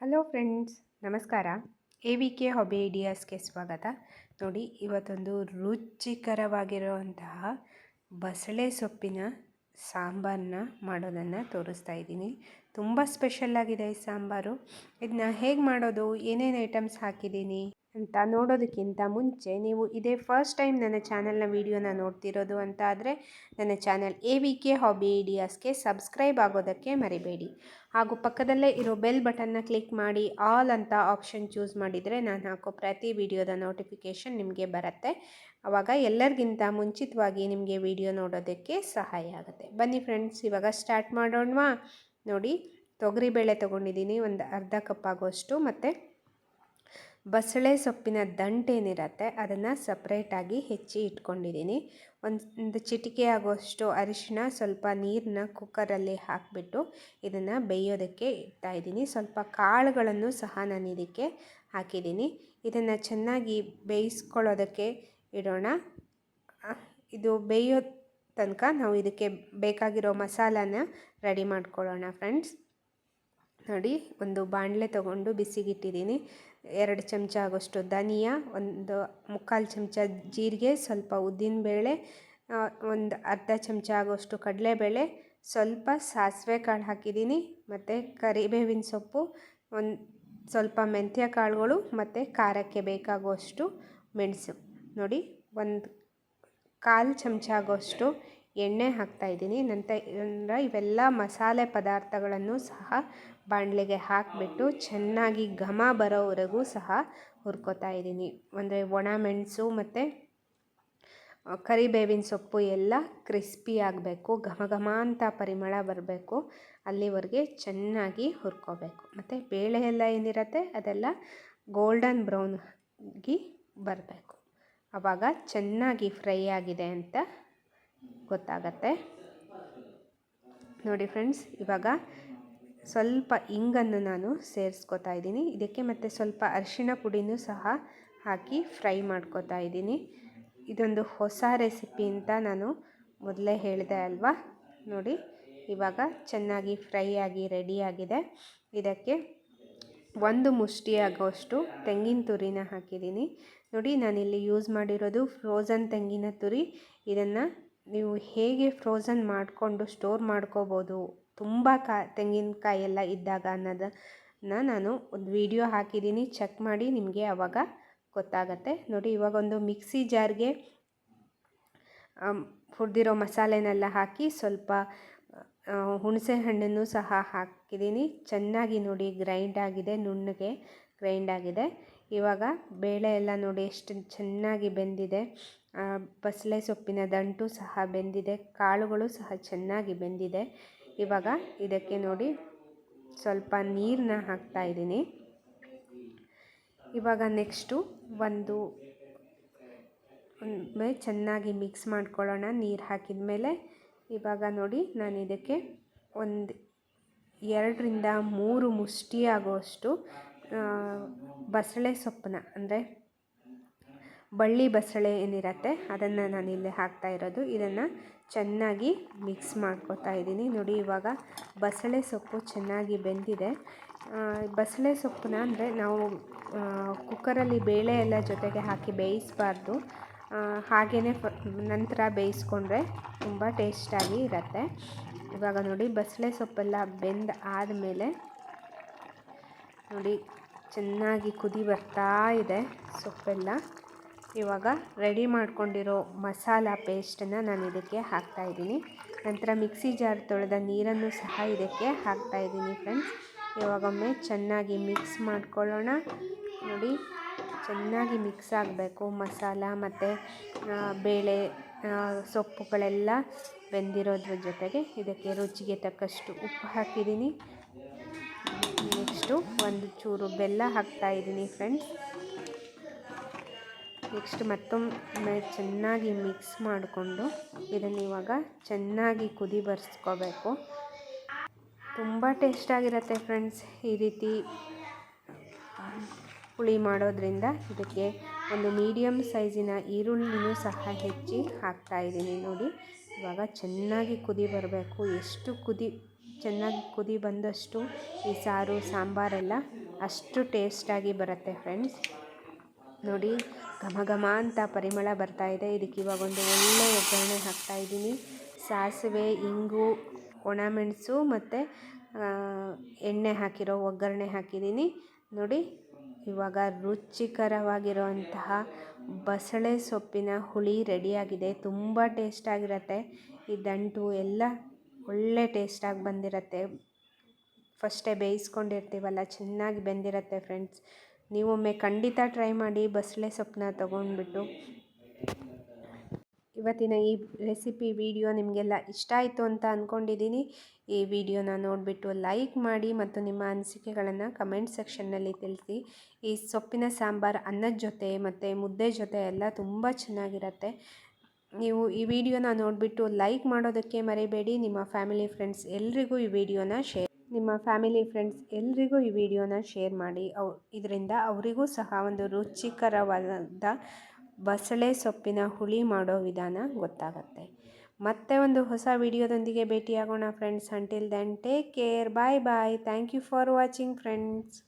Hello friends, ನಮಸ್ಕಾರ. A V K hobby ಐಡಿಯಾಸ್ಗೆ ಸ್ವಾಗತ. ನೋಡಿ, ಇವತ್ತೊಂದು ರುಚಿಕರವಾಗಿರುವಂತಹ ಬಸಳೆ ಸೊಪ್ಪಿನ ಸಾಂಬಾರನ್ನ ಮಾಡೋದನ್ನು ತೋರಿಸ್ತಾ ಇದ್ದೀನಿ. ತುಂಬ ಸ್ಪೆಷಲ್ಲಾಗಿದೆ ಈ ಸಾಂಬಾರು. ಇದನ್ನ ಹೇಗೆ ಮಾಡೋದು? ಏನೇನು ಐಟಮ್ಸ್ ಹಾಕಿದ್ದೀನಿ? ಅಂತ ನೋಡೋದಕ್ಕಿಂತ ಮುಂಚೆ ನೀವು ಇದೇ ಫಸ್ಟ್ ಟೈಮ್ ನನ್ನ ಚಾನಲ್ನ ವೀಡಿಯೋನ ನೋಡ್ತಿರೋದು ಅಂತ ಆದರೆ ನನ್ನ channel A V K hobby ಐಡಿಯಾಸ್ಗೆ subscribe ಆಗೋದಕ್ಕೆ ಮರಿಬೇಡಿ. ಹಾಗೂ ಪಕ್ಕದಲ್ಲೇ ಇರೋ ಬೆಲ್ ಬಟನ್ನ ಕ್ಲಿಕ್ ಮಾಡಿ ಆಲ್ ಅಂತ ಆಪ್ಷನ್ ಚೂಸ್ ಮಾಡಿದರೆ ನಾನು ಹಾಕೋ ಪ್ರತಿ ವಿಡಿಯೋದ ನೋಟಿಫಿಕೇಷನ್ ನಿಮಗೆ ಬರುತ್ತೆ. ಆವಾಗ ಎಲ್ಲರಿಗಿಂತ ಮುಂಚಿತವಾಗಿ ನಿಮಗೆ ವಿಡಿಯೋ ನೋಡೋದಕ್ಕೆ ಸಹಾಯ ಆಗುತ್ತೆ. ಬನ್ನಿ ಫ್ರೆಂಡ್ಸ್ ಇವಾಗ ಸ್ಟಾರ್ಟ್ ಮಾಡೋಣವಾ? ನೋಡಿ ತೊಗರಿಬೇಳೆ ತೊಗೊಂಡಿದ್ದೀನಿ, ಒಂದು ಅರ್ಧ ಕಪ್ ಆಗೋಷ್ಟು. ಮತ್ತು ಬಸಳೆ ಸೊಪ್ಪಿನ ದಂಟೇನಿರತ್ತೆ ಅದನ್ನು ಸಪ್ರೇಟಾಗಿ ಹೆಚ್ಚಿ ಇಟ್ಕೊಂಡಿದ್ದೀನಿ ಒಂದು ಚಿಟಿಕೆ ಆಗುವಷ್ಟು ಅರಿಶಿನ ಸ್ವಲ್ಪ ನೀರನ್ನ ಕುಕ್ಕರಲ್ಲಿ ಹಾಕಿಬಿಟ್ಟು ಇದನ್ನು ಬೇಯೋದಕ್ಕೆ ಇಡ್ತಾಯಿದ್ದೀನಿ ಸ್ವಲ್ಪ ಕಾಳುಗಳನ್ನು ಸಹ ನಾನು ಇದಕ್ಕೆ ಹಾಕಿದ್ದೀನಿ ಇದನ್ನು ಚೆನ್ನಾಗಿ ಬೇಯಿಸ್ಕೊಳ್ಳೋದಕ್ಕೆ ಇಡೋಣ. ಇದು ಬೇಯೋ ತನಕ ನಾವು ಇದಕ್ಕೆ ಬೇಕಾಗಿರೋ ಮಸಾಲಾನ ರೆಡಿ ಮಾಡ್ಕೊಳ್ಳೋಣ ಫ್ರೆಂಡ್ಸ್ ನೋಡಿ, ಒಂದು ಬಾಣಲೆ ತಗೊಂಡು ಬಿಸಿಗಿಟ್ಟಿದ್ದೀನಿ. ಎರಡು ಚಮಚ ಆಗೋಷ್ಟು ಧನಿಯಾ, ಒಂದು ಮುಕ್ಕಾಲು ಚಮಚ ಜೀರಿಗೆ, ಸ್ವಲ್ಪ ಉದ್ದಿನಬೇಳೆ ಒಂದು ಅರ್ಧ ಚಮಚ ಆಗೋಷ್ಟು ಕಡಲೆಬೇಳೆ, ಸ್ವಲ್ಪ ಸಾಸಿವೆ ಕಾಳು ಹಾಕಿದ್ದೀನಿ, ಮತ್ತು ಕರಿಬೇವಿನ ಸೊಪ್ಪು, ಒಂದು ಸ್ವಲ್ಪ ಮೆಂತ್ಯ ಕಾಳುಗಳು, ಮತ್ತು ಖಾರಕ್ಕೆ ಬೇಕಾಗುವಷ್ಟು ಮೆಣಸು. ನೋಡಿ, ಒಂದು ಕಾಲು ಚಮಚ ಆಗೋಷ್ಟು ಎಣ್ಣೆ ಹಾಕ್ತಾಯಿದ್ದೀನಿ ನಂತರ ಇವೆಲ್ಲ ಮಸಾಲೆ ಪದಾರ್ಥಗಳನ್ನು ಸಹ ಬಾಣಲೆಗೆ ಹಾಕಿಬಿಟ್ಟು ಚೆನ್ನಾಗಿ ಘಮ ಬರೋವರೆಗೂ ಸಹ ಹುರ್ಕೋತಾ ಇದ್ದೀನಿ. ಅಂದರೆ ಒಣ ಮೆಣಸು ಮತ್ತು ಕರಿಬೇವಿನ ಸೊಪ್ಪು ಎಲ್ಲ ಕ್ರಿಸ್ಪಿ ಆಗಬೇಕು, ಘಮ ಘಮ ಅಂತ ಪರಿಮಳ ಬರಬೇಕು, ಅಲ್ಲಿವರೆಗೆ ಚೆನ್ನಾಗಿ ಹುರ್ಕೋಬೇಕು. ಮತ್ತು ಬೇಳೆ ಎಲ್ಲ ಏನಿರುತ್ತೆ ಅದೆಲ್ಲ ಗೋಲ್ಡನ್ ಬ್ರೌನ್ಗೆ ಬರಬೇಕು. ಆವಾಗ ಚೆನ್ನಾಗಿ ಫ್ರೈ ಆಗಿದೆ ಅಂತ ಗೊತ್ತಾಗತ್ತೆ. ನೋಡಿ ಫ್ರೆಂಡ್ಸ್ ಇವಾಗ ಸ್ವಲ್ಪ ಇಂಗನ್ನು ನಾನು ಸೇರಿಸ್ಕೊತಾ ಇದ್ದೀನಿ. ಇದಕ್ಕೆ ಮತ್ತು ಸ್ವಲ್ಪ ಅರಿಶಿನ ಪುಡಿನೂ ಸಹ ಹಾಕಿ ಫ್ರೈ ಮಾಡ್ಕೋತಾ ಇದ್ದೀನಿ. ಇದೊಂದು ಹೊಸ ರೆಸಿಪಿ ಅಂತ ನಾನು ಮೊದಲೇ ಹೇಳಿದೆ ಅಲ್ವಾ? ನೋಡಿ, ಇವಾಗ ಚೆನ್ನಾಗಿ ಫ್ರೈ ಆಗಿ ರೆಡಿಯಾಗಿದೆ ಇದಕ್ಕೆ ಒಂದು ಮುಷ್ಟಿ ಆಗೋಷ್ಟು ತೆಂಗಿನ ತುರಿನ ಹಾಕಿದ್ದೀನಿ. ನೋಡಿ, ನಾನಿಲ್ಲಿ ಯೂಸ್ ಮಾಡಿರೋದು ಫ್ರೋಝನ್ ತೆಂಗಿನ ತುರಿ. ಇದನ್ನು ನೀವು ಹೇಗೆ ಫ್ರೋಝನ್ ಮಾಡಿಕೊಂಡು ಸ್ಟೋರ್ ಮಾಡ್ಕೋಬೋದು ತುಂಬ ಕಾ ತೆಂಗಿನಕಾಯಿ ಎಲ್ಲ ಇದ್ದಾಗ ಅನ್ನೋದನ್ನು ನಾನು ಒಂದು ವಿಡಿಯೋ ಹಾಕಿದ್ದೀನಿ, ಚೆಕ್ ಮಾಡಿ ನಿಮಗೆ ಆವಾಗ ಗೊತ್ತಾಗತ್ತೆ. ನೋಡಿ ಇವಾಗ ಒಂದು ಮಿಕ್ಸಿ ಜಾರ್ಗೆ ಹುರಿದಿರೋ ಮಸಾಲೆನೆಲ್ಲ ಹಾಕಿ ಸ್ವಲ್ಪ ಹುಣಸೆ ಹಣ್ಣನ್ನು ಸಹ ಹಾಕಿದ್ದೀನಿ. ಚೆನ್ನಾಗಿ ನೋಡಿ, ಗ್ರೈಂಡ್ ಆಗಿದೆ, ನುಣ್ಣಗೆ ಗ್ರೈಂಡ್ ಆಗಿದೆ. ಇವಾಗ ಬೇಳೆ ಎಲ್ಲ ನೋಡಿ ಎಷ್ಟು ಚೆನ್ನಾಗಿ ಬೆಂದಿದೆ. ಬಸಳೆ ಸೊಪ್ಪಿನ ದಂಟು ಸಹ ಬೆಂದಿದೆ, ಕಾಳುಗಳು ಸಹ ಚೆನ್ನಾಗಿ ಬೆಂದಿದೆ. ಇವಾಗ ಇದಕ್ಕೆ ನೋಡಿ ಸ್ವಲ್ಪ ನೀರನ್ನ ಹಾಕ್ತಾ ಇದ್ದೀನಿ. ಇವಾಗ ನೆಕ್ಸ್ಟು ಒಂದು ಚೆನ್ನಾಗಿ ಮಿಕ್ಸ್ ಮಾಡ್ಕೊಳ್ಳೋಣ ನೀರು ಹಾಕಿದ ಮೇಲೆ. ಇವಾಗ ನೋಡಿ ನಾನು ಇದಕ್ಕೆ ಒಂದು ಎರಡರಿಂದ ಮೂರು ಮುಷ್ಟಿ ಬಸಳೆ ಸೊಪ್ಪನ್ನ, ಅಂದರೆ ಬಳ್ಳಿ ಬಸಳೆ ಏನಿರತ್ತೆ, ಅದನ್ನು ನಾನು ಇಲ್ಲಿ ಹಾಕ್ತಾ ಇರೋದು. ಇದನ್ನು ಚೆನ್ನಾಗಿ ಮಿಕ್ಸ್ ಮಾಡ್ಕೋತಾ ಇದ್ದೀನಿ. ನೋಡಿ, ಇವಾಗ ಬಸಳೆ ಸೊಪ್ಪು ಚೆನ್ನಾಗಿ ಬೆಂದಿದೆ. ಬಸಳೆ ಸೊಪ್ಪನ್ನ ಅಂದರೆ ನಾವು ಕುಕ್ಕರಲ್ಲಿ ಬೇಳೆ ಎಲ್ಲ ಜೊತೆಗೆ ಹಾಕಿ ಬೇಯಿಸಬಾರ್ದು. ಹಾಗೆಯೇ ನಂತರ ಬೇಯಿಸ್ಕೊಂಡ್ರೆ ತುಂಬ ಟೇಸ್ಟಾಗಿ ಇರುತ್ತೆ. ಇವಾಗ ನೋಡಿ, ಬಸಳೆ ಸೊಪ್ಪೆಲ್ಲ ಬೆಂದ ಆದಮೇಲೆ ನೋಡಿ, ಚೆನ್ನಾಗಿ ಕುದಿ ಬರ್ತಾ ಇದೆ ಸೊಪ್ಪೆಲ್ಲ. ಇವಾಗ ರೆಡಿ ಮಾಡ್ಕೊಂಡಿರೋ ಮಸಾಲ ಪೇಸ್ಟನ್ನು ನಾನು ಇದಕ್ಕೆ ಹಾಕ್ತಾಯಿದ್ದೀನಿ ನಂತರ ಮಿಕ್ಸಿ ಜಾರ್ ತೊಳೆದ ನೀರನ್ನು ಸಹ ಇದಕ್ಕೆ ಹಾಕ್ತಾಯಿದ್ದೀನಿ ಫ್ರೆಂಡ್ಸ್ ಇವಾಗೊಮ್ಮೆ ಚೆನ್ನಾಗಿ ಮಿಕ್ಸ್ ಮಾಡ್ಕೊಳ್ಳೋಣ. ನೋಡಿ, ಚೆನ್ನಾಗಿ ಮಿಕ್ಸ್ ಆಗಬೇಕು. ಮಸಾಲ ಮತ್ತು ಬೇಳೆ ಸೊಪ್ಪುಗಳೆಲ್ಲ ಬೆಂದಿರೋದ್ರ ಜೊತೆಗೆ ಇದಕ್ಕೆ ರುಚಿಗೆ ತಕ್ಕಷ್ಟು ಉಪ್ಪು ಹಾಕಿದ್ದೀನಿ. ನೆಕ್ಸ್ಟು ಒಂದು ಚೂರು ಬೆಲ್ಲ ಹಾಕ್ತಾಯಿದ್ದೀನಿ ಫ್ರೆಂಡ್ಸ್ ನೆಕ್ಸ್ಟ್ ಮತ್ತೊಮ್ಮೆ ಚೆನ್ನಾಗಿ ಮಿಕ್ಸ್ ಮಾಡಿಕೊಂಡು ಇದನ್ನು ಇವಾಗ ಚೆನ್ನಾಗಿ ಕುದಿ ಬರ್ಸ್ಕೋಬೇಕು. ತುಂಬ ಟೇಸ್ಟಾಗಿರುತ್ತೆ ಫ್ರೆಂಡ್ಸ್ ಈ ರೀತಿ ಹುಳಿ ಮಾಡೋದ್ರಿಂದ. ಇದಕ್ಕೆ ಒಂದು ಮೀಡಿಯಮ್ ಸೈಜಿನ ಈರುಳ್ಳಿನೂ ಸಹ ಹೆಚ್ಚಿ ಹಾಕ್ತಾಯಿದ್ದೀನಿ ನೋಡಿ. ಇವಾಗ ಚೆನ್ನಾಗಿ ಕುದಿ ಬರಬೇಕು. ಎಷ್ಟು ಕುದಿ, ಚೆನ್ನಾಗಿ ಕುದಿ ಬಂದಷ್ಟು ಈ ಸಾರು, ಸಾಂಬಾರೆಲ್ಲ ಅಷ್ಟು ಟೇಸ್ಟಾಗಿ ಬರುತ್ತೆ ಫ್ರೆಂಡ್ಸ್. ನೋಡಿ, ಘಮ ಘಮ ಅಂತ ಪರಿಮಳ ಬರ್ತಾ ಇದೆ. ಇದಕ್ಕೆ ಇವಾಗ ಒಂದು ಒಳ್ಳೆ ಒಗ್ಗರಣೆ ಹಾಕ್ತಾ ಇದ್ದೀನಿ. ಸಾಸಿವೆ, ಇಂಗು ಒಣಮೆಣಸು ಮತ್ತು ಎಣ್ಣೆ ಹಾಕಿರೋ ಒಗ್ಗರಣೆ ಹಾಕಿದ್ದೀನಿ. ನೋಡಿ, ಇವಾಗ ರುಚಿಕರವಾಗಿರುವಂತಹ ಬಸಳೆ ಸೊಪ್ಪಿನ ಹುಳಿ ರೆಡಿಯಾಗಿದೆ. ತುಂಬ ಟೇಸ್ಟಾಗಿರುತ್ತೆ ಈ ದಂಟು ಎಲ್ಲ ಒಳ್ಳೆ ಟೇಸ್ಟಾಗಿ ಬಂದಿರುತ್ತೆ. ಫಸ್ಟೇ ಬೇಯಿಸ್ಕೊಂಡಿರ್ತೀವಲ್ಲ, ಚೆನ್ನಾಗಿ ಬೆಂದಿರುತ್ತೆ ಫ್ರೆಂಡ್ಸ್. ನೀವೊಮ್ಮೆ ಖಂಡಿತ ಟ್ರೈ ಮಾಡಿ ಬಸಳೆ ಸೊಪ್ಪನ್ನ ತೊಗೊಂಡ್ಬಿಟ್ಟು. ಇವತ್ತಿನ ಈ ರೆಸಿಪಿ ವಿಡಿಯೋ ನಿಮಗೆಲ್ಲ ಇಷ್ಟ ಆಯಿತು ಅಂತ ಅಂದ್ಕೊಂಡಿದ್ದೀನಿ ಈ ವಿಡಿಯೋನ ನೋಡಿಬಿಟ್ಟು ಲೈಕ್ ಮಾಡಿ ಮತ್ತು ನಿಮ್ಮ ಅನಿಸಿಕೆಗಳನ್ನು ಕಮೆಂಟ್ ಸೆಕ್ಷನ್ನಲ್ಲಿ ತಿಳಿಸಿ. ಈ ಸೊಪ್ಪಿನ ಸಾಂಬಾರು ಅನ್ನದ ಜೊತೆ ಮತ್ತು ಮುದ್ದೆ ಜೊತೆ ಎಲ್ಲ ತುಂಬ ಚೆನ್ನಾಗಿರುತ್ತೆ. ನೀವು ಈ ವಿಡಿಯೋನ ನೋಡಿಬಿಟ್ಟು ಲೈಕ್ ಮಾಡೋದಕ್ಕೆ ಮರಿಬೇಡಿ. ನಿಮ್ಮ ಫ್ಯಾಮಿಲಿ ಫ್ರೆಂಡ್ಸ್ ಎಲ್ರಿಗೂ ಈ ವಿಡಿಯೋನ ಶೇರ್ ನಿಮ್ಮ ಫ್ಯಾಮಿಲಿ ಫ್ರೆಂಡ್ಸ್ ಎಲ್ರಿಗೂ ಈ ವಿಡಿಯೋನ ಶೇರ್ ಮಾಡಿ. ಅವ್, ಇದರಿಂದ ಅವರಿಗೂ ಸಹ ಒಂದು ರುಚಿಕರವಾದ ಬಸಳೆ ಸೊಪ್ಪಿನ ಹುಳಿ ಮಾಡೋ ವಿಧಾನ ಗೊತ್ತಾಗುತ್ತೆ. ಮತ್ತೆ ಒಂದು ಹೊಸ ವಿಡಿಯೋದೊಂದಿಗೆ ಭೇಟಿಯಾಗೋಣ friends until then take care bye bye thank you for watching friends